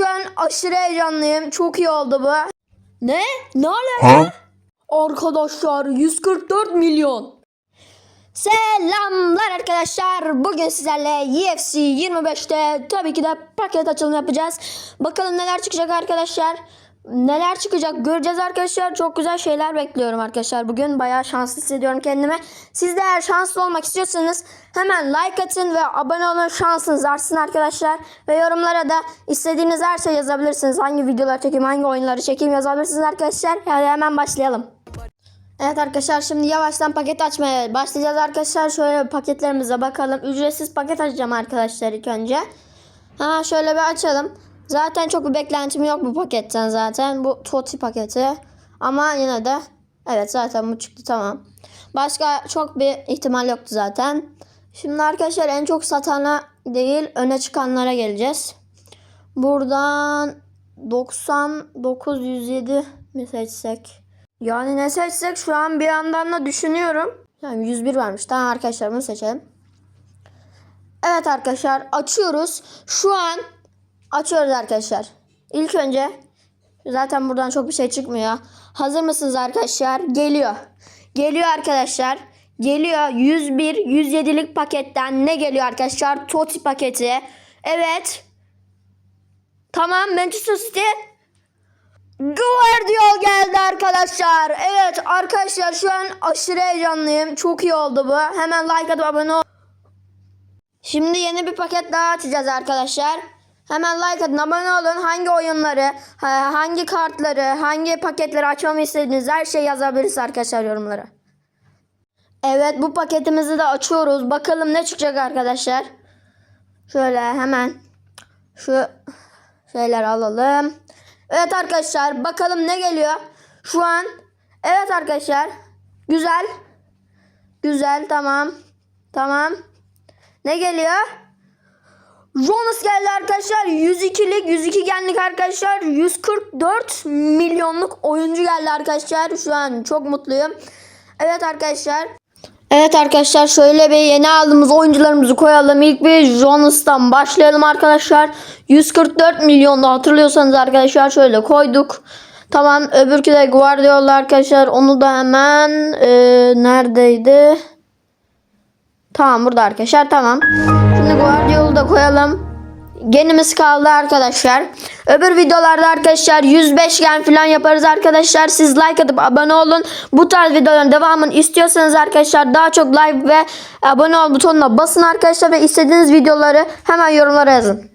şu an aşırı heyecanlıyım. Çok iyi oldu bu. Ne? Ne alaka? Ha? Arkadaşlar 144 milyon. Selamlar arkadaşlar. Bugün sizlerle UFC 25'te tabii ki de paket açılımı yapacağız. Bakalım neler çıkacak arkadaşlar. Neler çıkacak göreceğiz arkadaşlar. Çok güzel şeyler bekliyorum arkadaşlar. Bugün bayağı şanslı hissediyorum kendimi. Siz de eğer şanslı olmak istiyorsanız hemen like atın ve abone olun. Şansınız artsın arkadaşlar. Ve yorumlara da istediğiniz her şey yazabilirsiniz. Hangi videolar çekeyim, hangi oyunları çekeyim yazabilirsiniz arkadaşlar. Hadi hemen başlayalım. Evet arkadaşlar şimdi yavaştan paket açmaya başlayacağız arkadaşlar. Şöyle paketlerimize bakalım. Ücretsiz paket açacağım arkadaşlar ilk önce. Ha şöyle bir açalım. Zaten çok bir beklentim yok bu paketten zaten. Bu Toti paketi. Ama yine de evet zaten bu çıktı tamam. Başka çok bir ihtimal yoktu zaten. Şimdi arkadaşlar en çok satana değil öne çıkanlara geleceğiz. Buradan 99 107 mi seçsek? Yani ne seçsek şu an bir yandan da düşünüyorum. Yani 101 varmış. Tamam arkadaşlar bunu seçelim. Evet arkadaşlar açıyoruz. Şu an açıyoruz arkadaşlar. İlk önce zaten buradan çok bir şey çıkmıyor. Hazır mısınız arkadaşlar? Geliyor. Geliyor arkadaşlar. Geliyor 101 107'lik paketten ne geliyor arkadaşlar? Toti paketi. Evet. Tamam Manchester City Guardiol geldi arkadaşlar. Evet arkadaşlar şu an aşırı heyecanlıyım. Çok iyi oldu bu. Hemen like atıp abone ol. Şimdi yeni bir paket daha açacağız arkadaşlar. Hemen like atın abone olun. Hangi oyunları, ha- hangi kartları, hangi paketleri açmamı istediğiniz her şeyi yazabilirsiniz arkadaşlar yorumlara. Evet bu paketimizi de açıyoruz. Bakalım ne çıkacak arkadaşlar. Şöyle hemen şu şeyler alalım. Evet arkadaşlar bakalım ne geliyor. Şu an evet arkadaşlar. Güzel. Güzel tamam. Tamam. Ne geliyor? Jonas geldi arkadaşlar. 102'lik 102 genlik arkadaşlar. 144 milyonluk oyuncu geldi arkadaşlar. Şu an çok mutluyum. Evet arkadaşlar. Evet arkadaşlar şöyle bir yeni aldığımız oyuncularımızı koyalım. İlk bir Jonas'tan başlayalım arkadaşlar. 144 milyonda hatırlıyorsanız arkadaşlar şöyle koyduk. Tamam öbürkü de Guardiola arkadaşlar. Onu da hemen e, neredeydi? Tamam burada arkadaşlar tamam. Şimdi Guardiola'yı da koyalım. Genimiz kaldı arkadaşlar. Öbür videolarda arkadaşlar 105 gen falan yaparız arkadaşlar. Siz like atıp abone olun. Bu tarz videoların devamını istiyorsanız arkadaşlar daha çok like ve abone ol butonuna basın arkadaşlar ve istediğiniz videoları hemen yorumlara yazın.